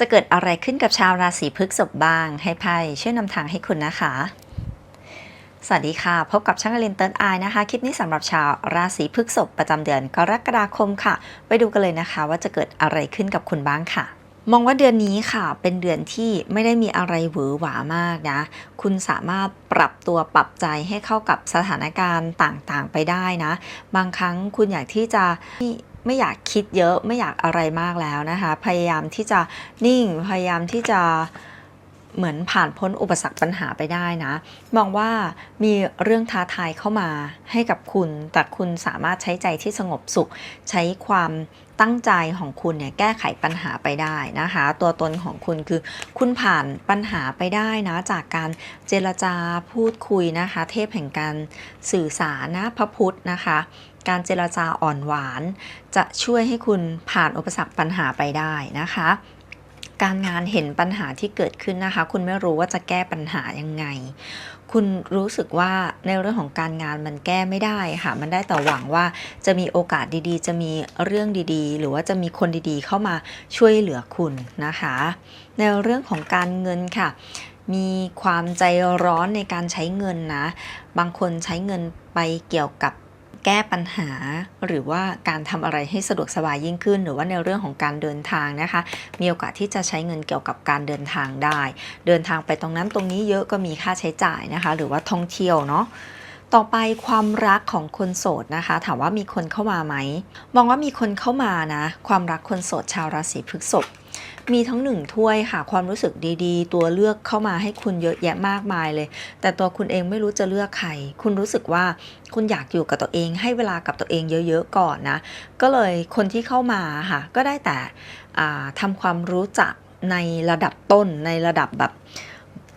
จะเกิดอะไรขึ้นกับชาวราศีพฤษภบ้าง ให้ไพ่ช่วยนำทางให้คุณนะคะ สวัสดีค่ะ พบกับช่างอลินเติร์นไอนะคะ คลิปนี้สำหรับชาวราศีพฤษภประจำเดือนกรกฎาคมค่ะ ไปดูกันเลยนะคะว่าจะเกิดอะไรขึ้นกับคุณบ้างค่ะมองว่าเดือนนี้ค่ะ เป็นเดือนที่ไม่ได้มีอะไรหวือหวามากนะ คุณสามารถปรับตัวปรับใจให้เข้ากับสถานการณ์ต่างๆ ไปได้นะ บางครั้งคุณอยากที่จะ ไม่อยากคิดเยอะไม่อยากอะไรมากแล้วนะคะ พยายามที่จะนิ่งพยายามที่จะเหมือนผ่านพ้นอุปสรรคปัญหาไปได้นะ มองว่ามีเรื่องท้าทายเข้ามาให้กับคุณ แต่คุณสามารถใช้ใจที่สงบสุข ใช้ความตั้งใจของคุณเนี่ยแก้ไขปัญหาไปได้นะคะ ตัวตนของคุณคือคุณผ่านปัญหาไปได้นะ จากการเจรจาพูดคุยนะคะ เทพแห่งการสื่อสารนะพระพุทธนะคะ การเจรจาอ่อนหวาน จะช่วยให้คุณผ่านอุปสรรคปัญหาไปได้นะคะ การงานเห็นปัญหาที่เกิดขึ้นนะคะ คุณไม่รู้ว่าจะแก้ปัญหายังไง คุณรู้สึกว่าในเรื่องของการงานมันแก้ไม่ได้ค่ะ มันได้แต่หวังว่าจะมีโอกาสดีๆ จะมีเรื่องดีๆ หรือว่าจะมีคนดีๆ เข้ามาช่วยเหลือคุณนะคะ ในเรื่องของการเงินค่ะมีความใจร้อนในการใช้เงินนะ บางคนใช้เงินไปเกี่ยวกับ แก้ปัญหา หรือว่าการทำอะไรให้สะดวกสบายยิ่งขึ้น หรือว่าในเรื่องของการเดินทางนะคะ มีโอกาสที่จะใช้เงินเกี่ยวกับการเดินทางได้ เดินทางไปตรงนั้นตรงนี้เยอะก็มีค่าใช้จ่ายนะคะ หรือว่าท่องเที่ยวเนาะต่อไปความรักของคนโสดนะคะ ถามว่ามีคนเข้ามาไหมมองว่ามีคนเข้ามานะ ความรักคนโสดชาวราศีพฤษภ มีทั้งหนึ่งถ้วยค่ะความรู้สึกดีๆ ตัวเลือกเข้ามาให้คุณเยอะแยะมากมายเลย แต่ตัวคุณเองไม่รู้จะเลือกใคร คุณรู้สึกว่าคุณอยากอยู่กับตัวเอง ให้เวลากับตัวเองเยอะๆก่อนนะ ก็เลยคนที่เข้ามาค่ะก็ได้แต่ทำความรู้จักในระดับต้นในระดับแบบ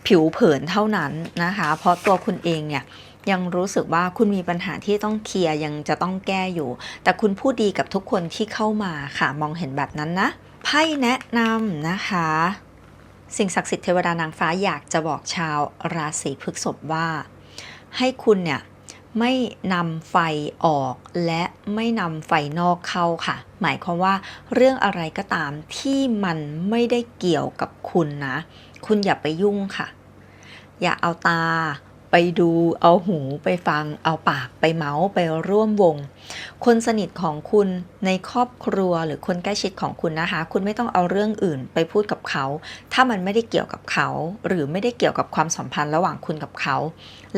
ผิวเผินเท่านั้นนะคะ เพราะตัวคุณเองเนี่ยยังรู้สึกว่าคุณมีปัญหาที่ต้องเคลียร์ยังจะต้องแก้อยู่ แต่คุณพูดดีกับทุกคนที่เข้ามาค่ะ มองเห็นแบบนั้นนะ พ่แนะนำนะคะ สิ่งศักดิ์สิทธิ์เทวดานางฟ้าอยากจะบอกชาวราศีพฤษภว่า ให้คุณเนี่ยไม่นำไฟออกและไม่นำไฟนอกเข้าค่ะ หมายความว่าเรื่องอะไรก็ตามที่มันไม่ได้เกี่ยวกับคุณนะ คุณอย่าไปยุ่งค่ะ อย่าเอาตา ไปดูเอาหูไปฟัง เอาปากไปเมาส์ไปร่วมวง คนสนิทของคุณในครอบครัวหรือคนใกล้ชิดของคุณนะคะ คุณไม่ต้องเอาเรื่องอื่นไปพูดกับเขา ถ้ามันไม่ได้เกี่ยวกับเขา หรือไม่ได้เกี่ยวกับความสัมพันธ์ระหว่างคุณกับเขา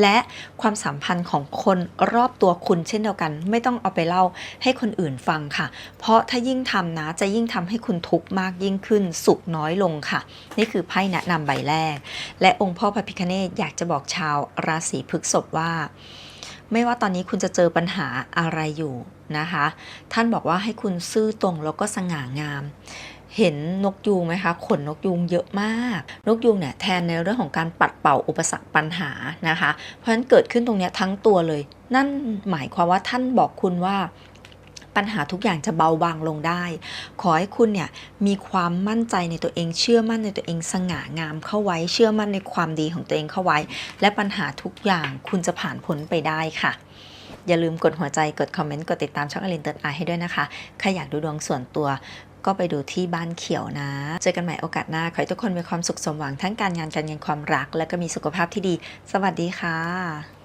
และความสัมพันธ์ของคนรอบตัวคุณเช่นเดียวกัน ไม่ต้องเอาไปเล่าให้คนอื่นฟังค่ะ เพราะถ้ายิ่งทำนะจะยิ่งทำให้คุณทุกข์มากยิ่งขึ้น สุขน้อยลงค่ะ นี่คือไพ่แนะนำใบแรก และองค์พ่อพระพิคเนตอยากจะบอกชาวราศีพฤษภว่า ไม่ว่าตอนนี้คุณจะเจอปัญหาอะไรอยู่นะคะ ท่านบอกว่าให้คุณซื่อตรงแล้วก็สง่างาม เห็นนกยูงไหมคะขนนกยูงเยอะมาก นกยูงเนี่ยแทนในเรื่องของการปัดเป่าอุปสรรคปัญหานะคะ เพราะฉะนั้นเกิดขึ้นตรงนี้ทั้งตัวเลย นั่นหมายความว่าท่านบอกคุณว่า ปัญหาทุกอย่างจะเบาบางลงได้ ขอให้คุณเนี่ยมีความมั่นใจในตัวเอง เชื่อมั่นในตัวเองสง่างามเข้าไว้ เชื่อมั่นในความดีของตัวเองเข้าไว้ และปัญหาทุกอย่างคุณจะผ่านพ้นไปได้ค่ะอย่าลืมกดหัวใจ กดคอมเมนต์ กดติดตามช่องอลินเติร์ดไอให้ด้วยนะคะ ใครอยากดูดวงส่วนตัว ก็ไปดูที่บ้านเขียวนะ เจอกันใหม่โอกาสหน้า ขอให้ทุกคนมีความสุขสมหวังทั้งการงานการเงินความรัก และก็มีสุขภาพที่ดี สวัสดีค่ะ